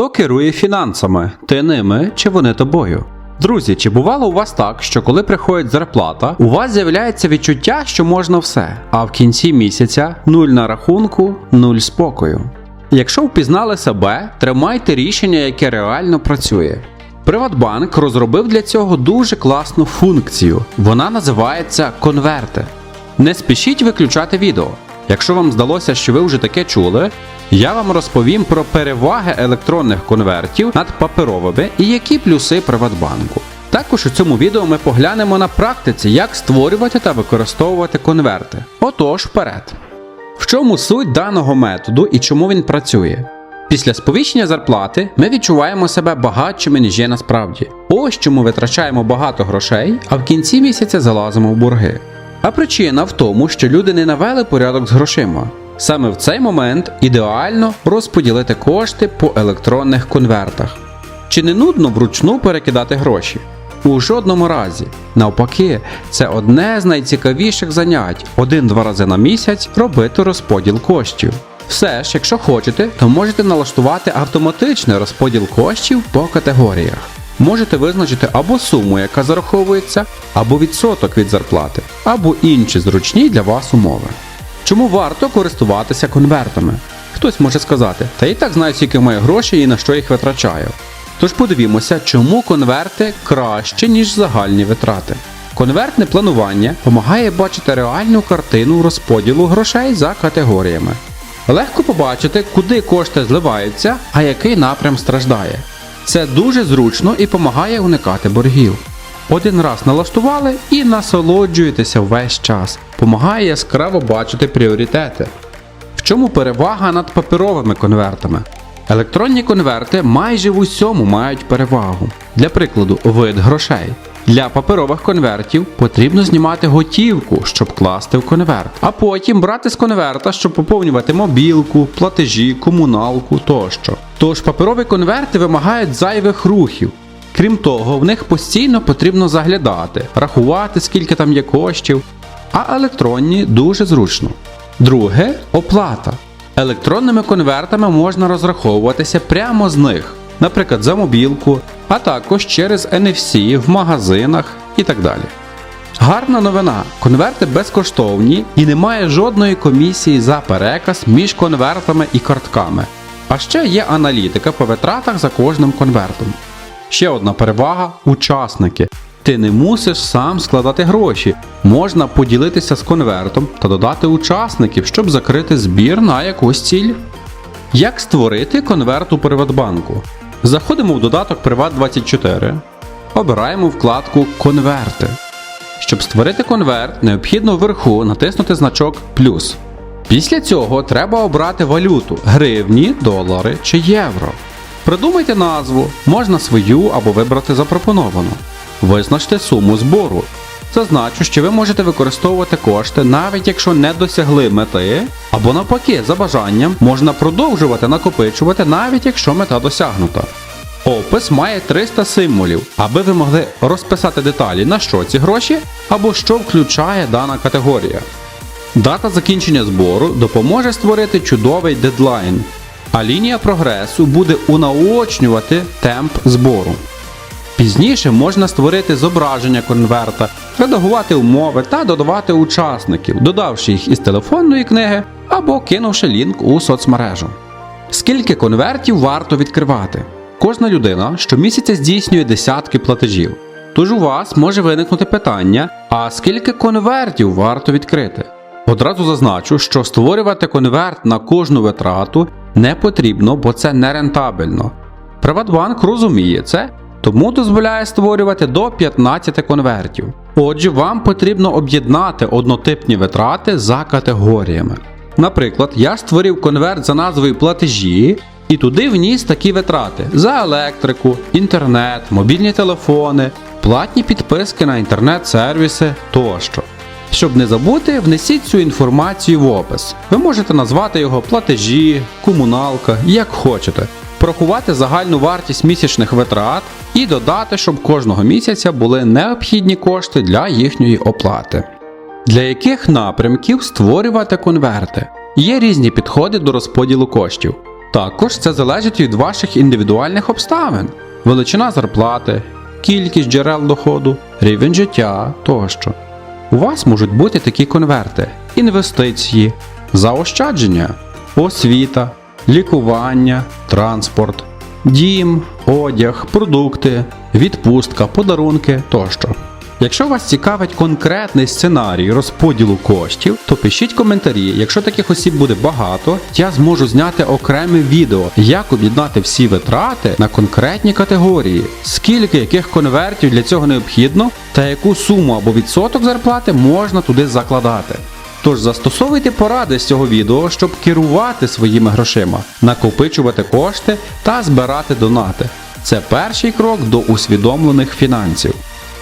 Хто керує фінансами? Ти ними чи вони тобою? Друзі, чи бувало у вас так, що коли приходить зарплата, у вас з'являється відчуття, що можна все, а в кінці місяця нуль на рахунку, нуль спокою. Якщо впізнали себе, тримайте рішення, яке реально працює. Приватбанк розробив для цього дуже класну функцію. Вона називається конверти. Не спішіть виключати відео. Якщо вам здалося, що ви вже таке чули, я вам розповім про переваги електронних конвертів над паперовими і які плюси Приватбанку. Також у цьому відео ми поглянемо на практиці, як створювати та використовувати конверти. Отож, вперед! В чому суть даного методу і чому він працює? Після сповіщення зарплати ми відчуваємо себе багатшими, ніж є насправді. Ось чому витрачаємо багато грошей, а в кінці місяця залазимо в борги. А причина в тому, що люди не навели порядок з грошима. Саме в цей момент ідеально розподілити кошти по електронних конвертах. Чи не нудно вручну перекидати гроші? У жодному разі. Навпаки, це одне з найцікавіших занять один-два рази на місяць робити розподіл коштів. Все ж, якщо хочете, то можете налаштувати автоматичний розподіл коштів по категоріях. Можете визначити або суму, яка зараховується, або відсоток від зарплати, або інші зручні для вас умови. Чому варто користуватися конвертами? Хтось може сказати, та і так знаю, скільки маю грошей і на що їх витрачаю. Тож подивімося, чому конверти краще, ніж загальні витрати. Конвертне планування допомагає бачити реальну картину розподілу грошей за категоріями. Легко побачити, куди кошти зливаються, а який напрям страждає. Це дуже зручно і допомагає уникати боргів. Один раз налаштували і насолоджуєтеся весь час. Помагає яскраво бачити пріоритети. В чому перевага над паперовими конвертами? Електронні конверти майже в усьому мають перевагу. Для прикладу, вид грошей. Для паперових конвертів потрібно знімати готівку, щоб класти в конверт, а потім брати з конверта, щоб поповнювати мобілку, платежі, комуналку тощо. Тож паперові конверти вимагають зайвих рухів. Крім того, в них постійно потрібно заглядати, рахувати, скільки там є коштів, а електронні дуже зручно. Друге оплата. Електронними конвертами можна розраховуватися прямо з них, наприклад, за мобілку, а також через NFC в магазинах і так далі. Гарна новина: конверти безкоштовні і немає жодної комісії за переказ між конвертами і картками. А ще є аналітика по витратах за кожним конвертом. Ще одна перевага учасники. Ти не мусиш сам складати гроші. Можна поділитися з конвертом та додати учасників, щоб закрити збір на якусь ціль. Як створити конверт у Приватбанку? Заходимо в додаток Приват24, обираємо вкладку Конверти. Щоб створити конверт, необхідно вверху натиснути значок плюс. Після цього треба обрати валюту гривні, долари чи євро. Придумайте назву, можна свою або вибрати запропоновану. Визначте суму збору. Зазначу, що ви можете використовувати кошти, навіть якщо не досягли мети, або навпаки, за бажанням можна продовжувати накопичувати, навіть якщо мета досягнута. Опис має 300 символів, аби ви могли розписати деталі, на що ці гроші, або що включає дана категорія. Дата закінчення збору допоможе створити чудовий дедлайн, а лінія прогресу буде унаочнювати темп збору. Пізніше можна створити зображення конверта, редагувати умови та додавати учасників, додавши їх із телефонної книги або кинувши лінк у соцмережу. Скільки конвертів варто відкривати? Кожна людина щомісяця здійснює десятки платежів. Тож у вас може виникнути питання: а скільки конвертів варто відкрити? Одразу зазначу, що створювати конверт на кожну витрату не потрібно, бо це нерентабельно. Приватбанк розуміє це, тому дозволяє створювати до 15 конвертів. Отже, вам потрібно об'єднати однотипні витрати за категоріями. Наприклад, я створив конверт за назвою платежі і туди вніс такі витрати за електрику, інтернет, мобільні телефони, платні підписки на інтернет-сервіси тощо. Щоб не забути, внесіть цю інформацію в опис. Ви можете назвати його платежі, комуналка, як хочете, порахувати загальну вартість місячних витрат і додати, щоб кожного місяця були необхідні кошти для їхньої оплати. Для яких напрямків створювати конверти? Є різні підходи до розподілу коштів. Також це залежить від ваших індивідуальних обставин, величина зарплати, кількість джерел доходу, рівень життя тощо. У вас можуть бути такі конверти: інвестиції, заощадження, освіта, лікування, транспорт, дім, одяг, продукти, відпустка, подарунки тощо. Якщо вас цікавить конкретний сценарій розподілу коштів, то пишіть коментарі. Якщо таких осіб буде багато, я зможу зняти окреме відео, як об'єднати всі витрати на конкретні категорії, скільки яких конвертів для цього необхідно, та яку суму або відсоток зарплати можна туди закладати. Тож застосовуйте поради з цього відео, щоб керувати своїми грошима, накопичувати кошти та збирати донати. Це перший крок до усвідомлених фінансів.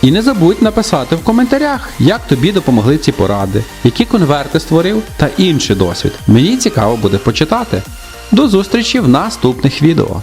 І не забудь написати в коментарях, як тобі допомогли ці поради, які конверти створив та інший досвід. Мені цікаво буде почитати. До зустрічі в наступних відео.